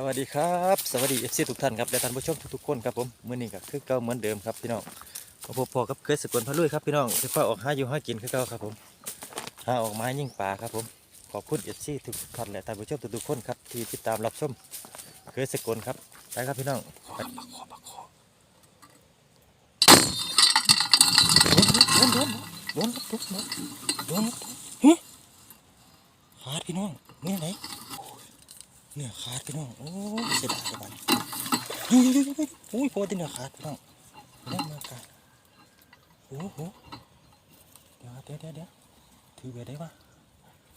สวัสดีครับสวัสดีเอฟซีทุกท่านครับและท่านผู้ชมทุกๆคนครับผมมื้อนี้ก็คือเก่าเหมือนเดิมครับพี่น้องมาพบพอกับเคยสกลพะลุยครับพี่น้องที่ฟ้าออกหาอยู่หากินคือเก่าครับผมหาออกไม้ยิ่งป่าครับผมขอบคุณเอฟซีทุกท่านและท่านผู้ชมทุกๆคนครับที่ติดตามรับชมเคยสกลครับไปครับพี่น้องไปโดนโดนโดนโดนโดนโดนโดนเฮ้ยขาดพี่น้องนี่ไหน เนื้อขาดพี่น้องโอ้เสียดายจังเลยเฮ้ยโอ้ยโพดที่เนื้อขาดพี่น้องเนื้อเนื้อขาดโอ้โหเดี๋ยวเดี๋ยวเดี๋ยวถือไปได้ปะ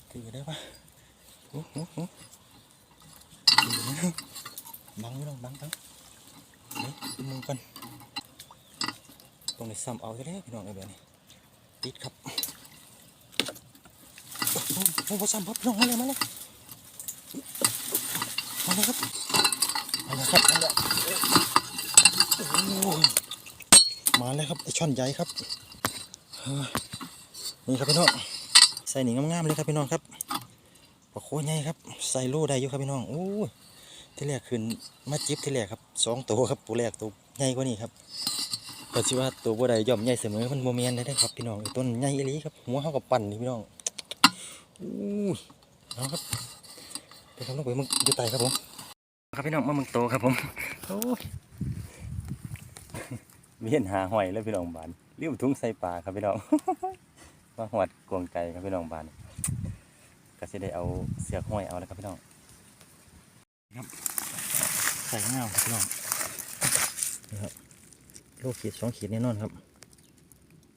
ถือไปได้ปะโอ้โหโอ้โหถือไปได้บังพี่น้องบังบังเฮ้ยมือกันตรงนี้ซ้ำเอาจะได้พี่น้องไอ้แบบนี้ติดครับโอ้โหโอ้โหซ้ำครับพี่น้องมาเลยมาเลย มาเลยครับมาเลยครับมาเลยโอ้ยมาเลยครับไอช่อนใหญ่ครับเฮ้ยนี่ครับพี่น้องใส่หนีงงามๆเลยครับพี่น้องครับปลาโคใหญ่ครับใส่โลได้อยู่ครับพี่น้องโอ้ยที่แรกขึ้นมาจิบที่แรกครับสองตัวครับตัวแรกตัวใหญ่กว่านี้ครับก็สิว่าตัวบัวใดย่อมใหญ่เสมอมันโมเมนได้ครับพี่น้องต้นใหญ่อีหลีครับหัวเขากับปั่นนี่พี่น้องอู้ยเอาครับ ดี๋ยวผมลงไปมึงจะไตครับผม ครับพี่น้องมามึงโตครับผมโอ้ยเวียนหาหอยแล้วพี่น้องบานเรียบทุ่งใส่ปลาครับพี่น้องมาหวดกวงไก่ครับพี่น้องบานก็จะได้เอาเสือกห้อยเอาแล้วครับพี่น้องครับใส่ข้างาครับพี่น้องนี่ครับโลขีดสองขีดแน่นอนครับ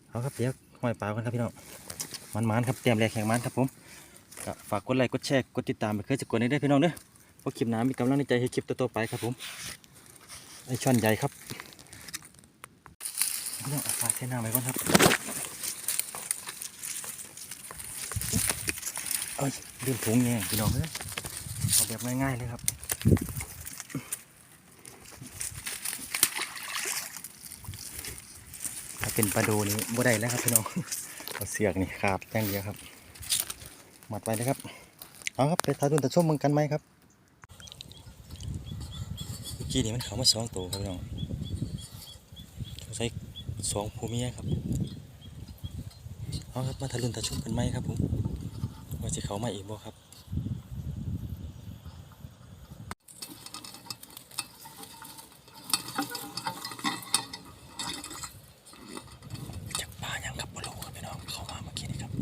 เอาครับเดี๋ยวห้อยปลากันครับพี่น้องมันมันครับเตรียมแรกแข่งมันครับผม ก็ฝากกดไลค์กดแชร์กดติดตามไปเคยจะกดในได้พี่น้องเด้อเพราะคลิปน้ามีกำลังในใจให้คลิปต่อๆไปครับผมไอช่อนใหญ่ครับพี่น้องเอาฝากใช้น้ำไว้ก่อนครับเอ้ยลืมถุงแยงพี่น้องเด้อเอาแบบง่ายๆเลยครับเป็นปลาโดนี่บ่ได้แล้วครับพี่น้องเอาเสือกนี่ขาดอย่างเดียวครับ มัดไว้เลยครับ เอาครับไปทารุนตะชุ่มมึงกันไหมครับเมื่อกี้นี่มันเขามาสองตัวครับน้องใช้สองภูมิยครับเอาครับมาทารุนตะชุ่มกันไหมครับผมว่าจะเขามาอีกบ่ครับจักปลายังครับบลูครับพี่น้องเข้ามาเมื่อกี้นี่ครับ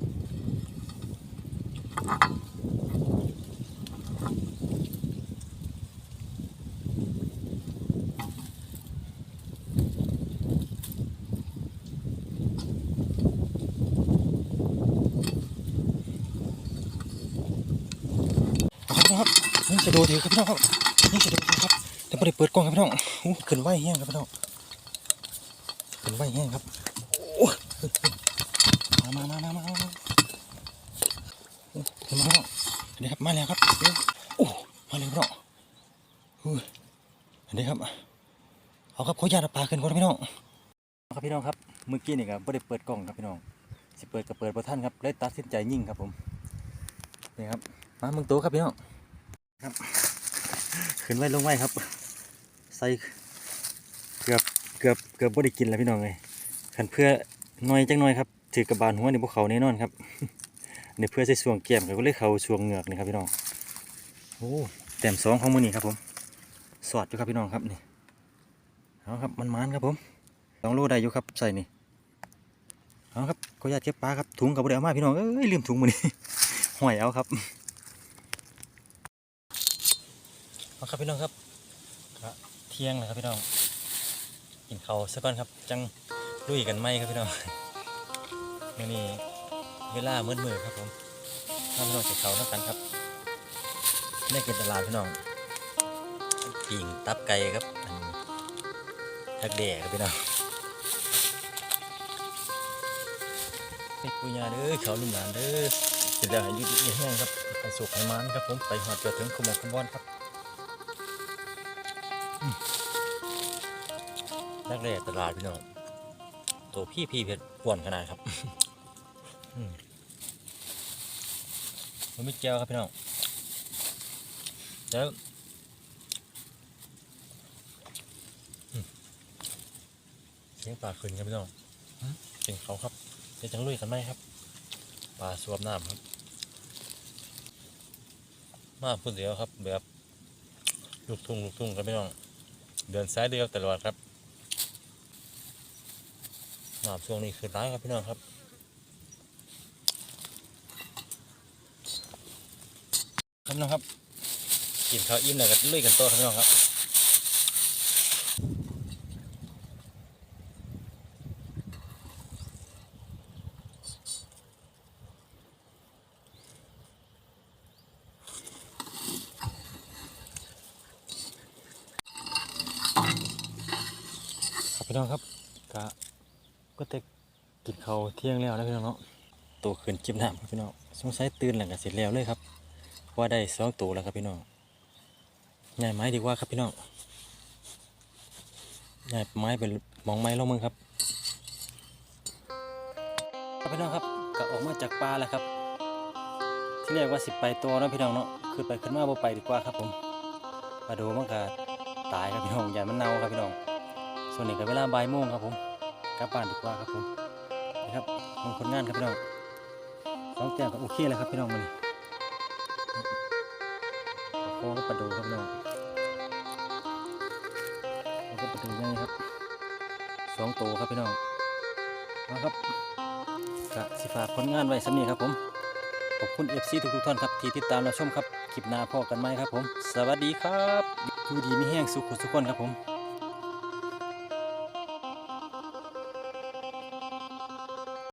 ครับ นี่จะดูดีครับพี่น้องครับนี่จะดูดีครับแต่ไม่ได้เปิดกล้องครับพี่น้องโอ้ขึ้นไหวแห้งครับพี่น้องขึ้นไหวแห้งครับมามามามามามาโอ้ขึ้นมาแล้วเดี๋ยวครับมาแล้วครับโอ้มาเลยพี่น้องโอ้ยเดี๋ยวครับเอาครับขออนุญาตเอาปลาขึ้นก่อนครับพี่น้องครับพี่น้องครับเมื่อกี้นี่ครับไม่ได้เปิดกล้องครับพี่น้องสิเปิดก็เปิดประท่านครับเลยตัดสินใจยิ่งครับผมนี่ครับมาเมืองโตครับพี่น้อง ครับขึ้นไว้ลงไว้ครับ ใส่เกือบเกือบเกือบบ่ได้กินแล้วพี่น้องเลยขันเพื่อน้อยจังน้อยครับถือกระบาลหัวในพวกเขาแน่นอนครับเนี่ยเพื่อใส่ส่วงแก้มก็เลยเขาส่วงเหงือกนี่ครับพี่น้องโอ้แต้มสองของมือนี่ครับผมสอดอยู่ครับพี่น้องครับนี่เอาครับมันมันครับผมสองโลได้อยู่ครับใส่นี่เอาครับขออนุญาตเก็บปลาครับถุงกับบ่ได้เอามาพี่น้องเอ้ยลืมถุงมือนี่ห่อยเอาครับ เอาครับพี่น้องครับเที่ยงแล้วครับพี่น้องกินข้าวสักก่อนครับ จังลุยกันไหมครับพี่น้องมื่นี้เวลามืดมือครับผมน้าพี่น้องจะเขานักกันครับได้กินตลาดพี่น้องปิ่งตับไก่ครับทักแด่ครับพี่น้องเป็ดปุญญาเด้อเขาลุ่มหลานเด้อเสร็จแล้วให้อยืดแห้งครับไปสุกให้มันครับผมไปหอดเกิดถึงขโมกขมอนครับ นักเรียนตลาดพี่น้องตัวพี่พี่เพชรกวนขนาดครับมันไม่เจียวครับพี่น้องแล้วเสียงปลาขึ้นครับพี่น้องเป็นเขาครับจะจังลุยกันไหมครับ ปลาสวมน้ำครับ มาพูดเดียวครับแบบ ลูกทุ่งลูกทุ่งครับพี่น้อง เดินซ้ายเดียวตลอดครับน้ำช่วงนี้คือร้ายครับพี่น้องครับครับน้องครับกินข้าวอิ่มแล้วก็ลุยกันโตครับพี่น้องครับ พี่น้องครับกะก็แต่กินข้าเที่ยงแล้วนะพี่น้องเนาะตัวขึ้นจิ้มน้ำครับพี่น้องสงสัยตื่นแล้วก็เสร็จแล้วเลยครับ ว่าได้สองตัวแล้วครับพี่น้องง่ายไม้ดีกว่าครับพี่น้องง่ายไม้เป็นมองไม้ลงมือครับครับพี่น้องครับก็ออกมาจากปลาแล้วครับ ที่เรียกว่าสิบไปตัวนะพี่น้องเนาะคือไปขึ้นมาบ่ไปดีกว่าครับผมมาดูมันก็ตายครับพี่น้องอย่มันเน่าครับพี่น้อง ส่วนนี้ก็เวลาบ่ายโมงครับผมกลับบ้านดีกว่าครับผมนะครับมงคนงานครับพี่น้องสองแก้วก็โอเคแล้วครับพี่น้องมันโค้งก็ประดูครับพี่น้องแล้วก็ประดูง่ายครับสองโตครับพี่น้องเอาครับกะสิฝากผลงานไว้สำนี้ครับผมขอบคุณเอฟซีทุกๆท่านครับที่ติดตามรับชมครับคลิปหน้าพ่อกันไหมครับผม สวัสดีครับ อยู่ดีมีแห้งสุขสุขคนครับผม